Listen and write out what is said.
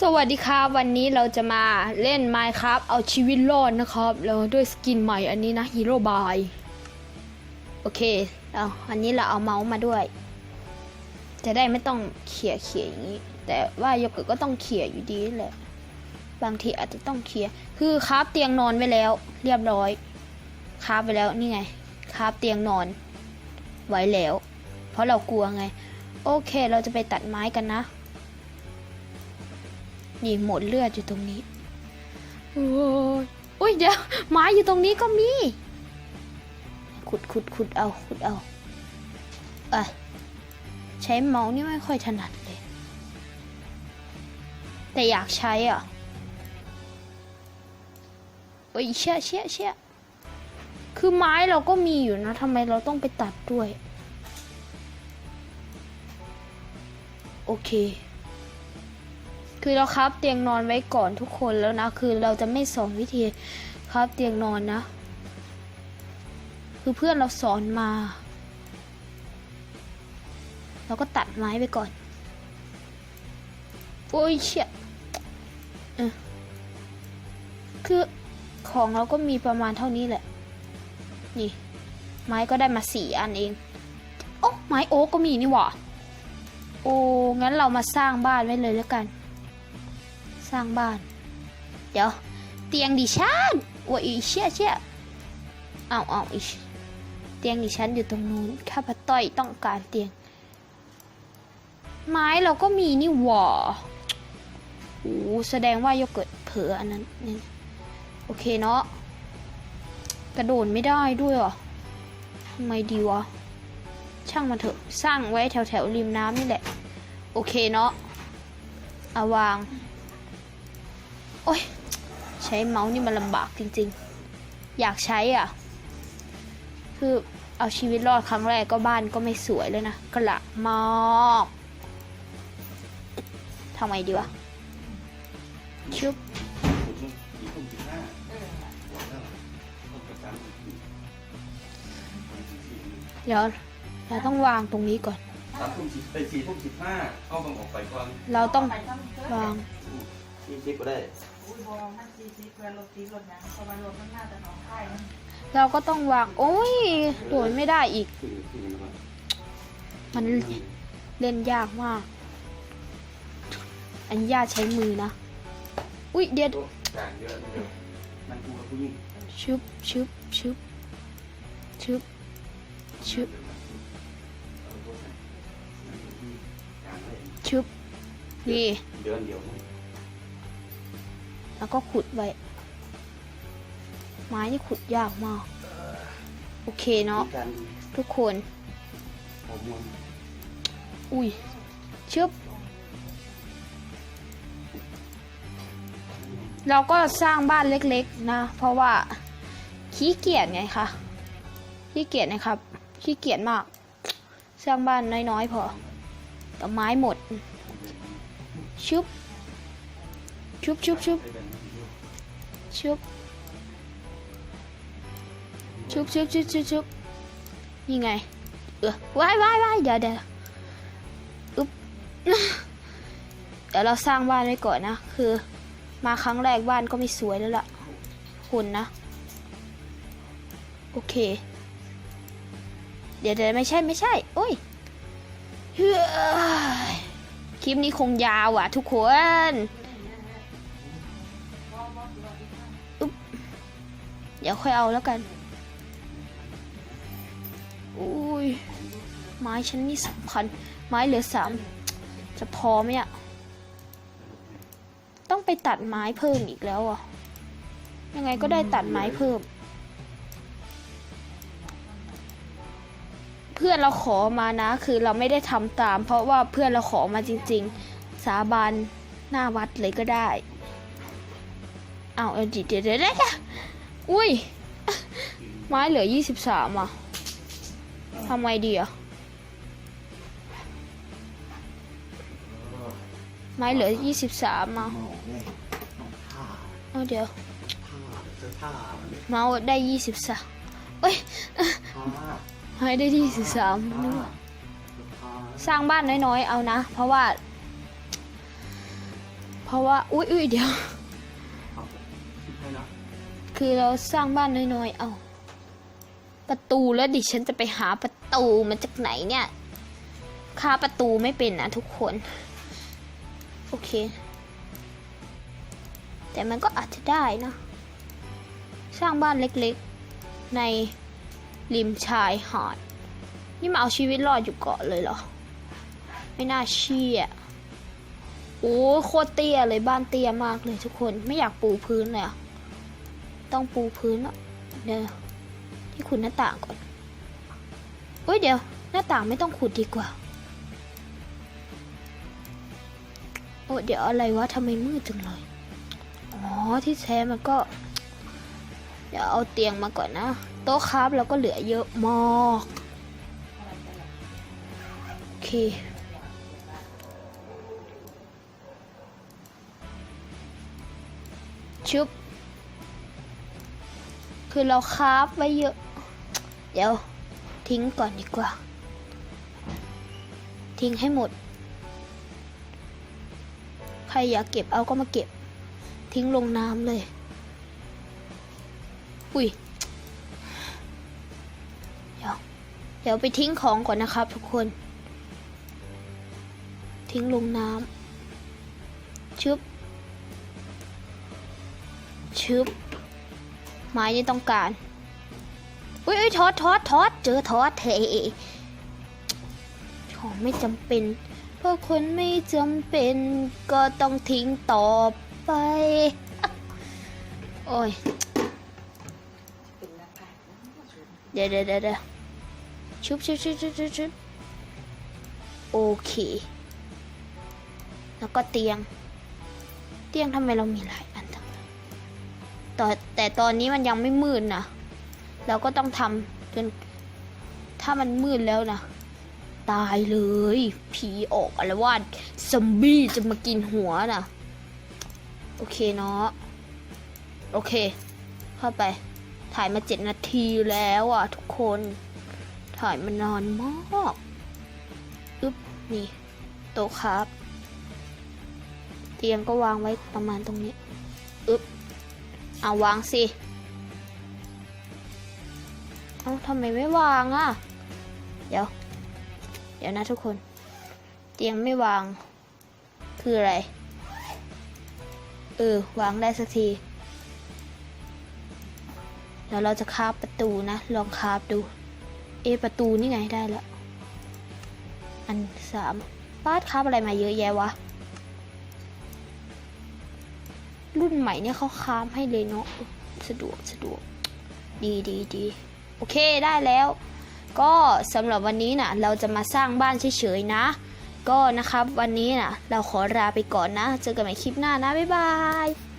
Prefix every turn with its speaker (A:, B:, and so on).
A: สวัสดีครับวันนี้เราจะมาเล่น Minecraft เอาชีวิตรอดนะครับ แล้วด้วยสกินใหม่อันนี้นะฮีโร่บายโอเคเอาอันนี้เราเอาเมาส์มาด้วย จะได้ไม่ต้องเขี่ยเขี่ยอย่างนี้ แต่ว่าโยเกิร์ตก็ต้องเขี่ยอยู่ดีแหละ บางทีอาจจะต้องเขี่ยคือคราฟเตียงนอนไว้แล้ว เรียบร้อยคราฟไปแล้วนี่ไงคราฟเตียงนอนไว้แล้ว เพราะเรากลัวไง โอเคเราจะไปตัดไม้กันนะ นี่หมดเลือดอยู่ตรงนี้โอ้ยอุ้ยเดี๋ยวไม้อยู่ตรงนี้ก็มี ขุดขุดขุดเอาขุดเอาอะใช้เมาส์นี่ไม่ค่อยถนัดเลย แต่อยากใช้อะโอ้ยเชี่ยเชี่ยเชี่ยคือไม้เราก็มีอยู่นะทำไมเราต้องไปตัดด้วย โอเค คือเราครับเตียงนอนไว้ก่อนทุกคนแล้วนะ คือเราจะไม่สอนวิธีครับเตียงนอนนะ คือเพื่อนเราสอนมา เราก็ตัดไม้ไปก่อน โอ้ยเชี่ยเออคือของเราก็มีประมาณเท่านี้แหละ นี่ ไม้ก็ได้มาสี่อันเอง โอ้ไม้โอ๊กก็มีนี่หว่า โอ้ งั้นเรามาสร้างบ้านไว้เลยแล้วกัน ร้างบ้าน เดี๋ยว เตียงดิฉันโอ้ยเชี่ยเชี่ยเอาเอาอีเตียงดิฉันอยู่ตรงนู้นข้าพต้อยต้องการเตียง ไม้เราก็มีนี่หว่าโอ้แสดงว่าโยเกิร์ตเผลออันนั้นนี่โอเคเนาะกระโดดไม่ได้ด้วยหรอทำไมดีวะ ช่างมันเถอะ สร้างไว้แถวแถวๆริมน้ำนี่แหละ โอเคเนาะเอาวาง โอ้ยใช้เมาส์นี่มันลำบากจริงๆ อยากใช้อะ คือเอาชีวิตรอดครั้งแรกก็บ้านก็ไม่สวยเลยนะกระมอกทำไมดีวะ ชุบเดี๋ยวเราต้องวางตรงนี้ก่อน
B: สามทุ่มสิบไปสี่ทุ่มสิบห้าเข้าบังออกไปก่อน
A: เราต้องวาง
B: ยี่สิบก็ได้
C: อุ้ยบอมันซีซีเพื่อนรถตีรถยังเพราะมันรถมันน่าจะหนองคายมัน
A: เราก็ต้องวาง โอ้ยโดดไม่ได้อีก
B: มัน
A: เล่นยากมาก อันยากใช้มือนะ อุ้ยเดี๋ยว
B: โอ้จานเยอะเดียวมันกูกับผู้หญิง
A: ชึบชึบชึบชึบชึบชึบนี่
B: เดือนเดียว
A: แล้วก็ขุดไว้ ไม้นี่ขุดยากมาก โอเคเนาะ
B: การ
A: ทุกคน
B: ฮอร์โมน
A: อุ้ยชึบเราก็สร้างบ้านเล็กๆนะ เพราะว่าขี้เกียจไงคะขี้เกียจนะครับขี้เกียจมาก สร้างบ้านน้อยๆพอแต่ไม้หมดชุบ ชุบชุบชุบชุบชุบชุบชุบชุบชุบนี่ไงเออว้ายว้ายว้ายเดี๋ยวเดี๋ยวอึ๊บเดี๋ยวเราสร้างบ้านไว้ก่อนนะ คือ มาครั้งแรกบ้านก็ไม่สวยแล้วล่ะคุณนะ โอเค เดี๋ยวเดี๋ยวไม่ใช่ไม่ใช่ โอ้ยเฮ้ยคลิปนี้คงยาวอะทุกคน เดี๋ยวค่อยเอาแล้วกัน อุ้ย ไม้ฉันนี่สำคัญ ไม้เหลือสาม จะพอไหมอะต้องไปตัดไม้เพิ่มอีกแล้วอะ ยังไงก็ได้ตัดไม้เพิ่ม เพื่อนเราขอมานะ คือเราไม่ได้ทำตาม เพราะว่าเพื่อนเราขอมาจริง ๆ สาบานหน้าวัดเลยก็ได้ เอาเอาดีเดี๋ยวเดี๋ยวเดี๋ยว อุ้ย ไม้เหลือยี่สิบสามอะทำไงดีอะ ไม้เหลือยี่สิบสามอะ
B: หมอเนี่ยต้องท่า
A: เอาเดี๋ยว
B: ท่าเจะท่า
A: เมาส์ได้ยี่สิบสามเอ้ย
B: ท่า
A: ไม้ได้ยี่สิบสาม
B: ท่า
A: สร้างบ้านน้อยๆ เอานะ เพราะว่า เพราะราะว่า อุ้ยอุ้ยเดี๋ยว
B: คื
A: อเราสร้างบ้านน้อยๆ เอาประตูแล้วดิฉันจะไปหาประตูมาจากไหนเนี่ยค่าประตูไม่เป็นนะทุกคน โอเค แต่มันก็อาจจะได้นะ สร้างบ้านเล็กๆ ในริมชายหาด นี่มาเอาชีวิตรอดอยู่เกาะเลยเหรอ ไม่น่าเชื่อโอ้โคตรเตี้ยเลยบ้านเตี้ยมากเลยทุกคนไม่อยากปูพื้นเลยอะ ต้องปูพื้นเดี๋ยวที่ขุดหน้าต่างก่อนเอ้ยเดี๋ยว หน้าต่างไม่ต้องขุดดีกว่า โอ้เดี๋ยวอะไรวะทำไมมืดจังเลยอ๋อที่แท้มันก็ เดี๋ยวเอาเตียงมาก่อนนะ โต๊ะครับแล้วก็เหลือเยอะมากโอเคชุบ คือเราคราฟไว้เยอะ เดี๋ยว ทิ้งก่อนดีกว่า ทิ้งให้หมด ใครอยากเก็บเอาก็มาเก็บ ทิ้งลงน้ำเลย อุ้ย เดี๋ยว เดี๋ยวไปทิ้งของก่อนนะครับทุกคน ทิ้งลงน้ำชึบชึบ ไม้ที่ต้องการ อุ้ยอุ้ยทอดทอดทอดเจอทอดเทของไม่จำเป็น เพราะคนไม่จำเป็นก็ต้องทิ้งต่อไป โอ้ย
C: เดี๋
A: ยวเดี๋ยวเดี๋ยวเดะชุบชุบชุบชุบชุบชุบโอเค แล้วก็เตียง เตียงทำไมเรามีหลาย แต่แต่ตอนนี้มันยังไม่มืดนะเราก็ต้องทำจนถ้ามันมืดแล้วนะตายเลย ผีออกอะไรว่าซอมบี้จะมากินหัวนะโอเคเนาะโอเค เข้าไป ถ่ายมาเจ็ดนาทีแล้วอะทุกคน ถ่ายมานานมากอึ๊บนี่โต๊ะครับ เตียงก็วางไว้ประมาณตรงนี้อึ๊บ เอาวางสิ เอาทำไมไม่วางอะ เดี๋ยว เดี๋ยวนะทุกคน เตียงไม่วาง คืออะไร เออ วางได้สักทีเดี๋ยวเราจะคาบประตูนะ ลองคาบดู เอประตูนี่ไงได้แล้ว อันสามป้าดคาบอะไรมาเยอะแยะวะ รุ่นใหม่เนี่ยเขาค้ามให้เลยเนาะสะดวกสะดวก ดีดีดีโอเคได้แล้ว ก็สำหรับวันนี้นะเราจะมาสร้างบ้านเฉยๆนะ ก็นะครับวันนี้น่ะ เราขอลาไปก่อนนะ เจอกันใหม่คลิปหน้านะ บ๊ายบาย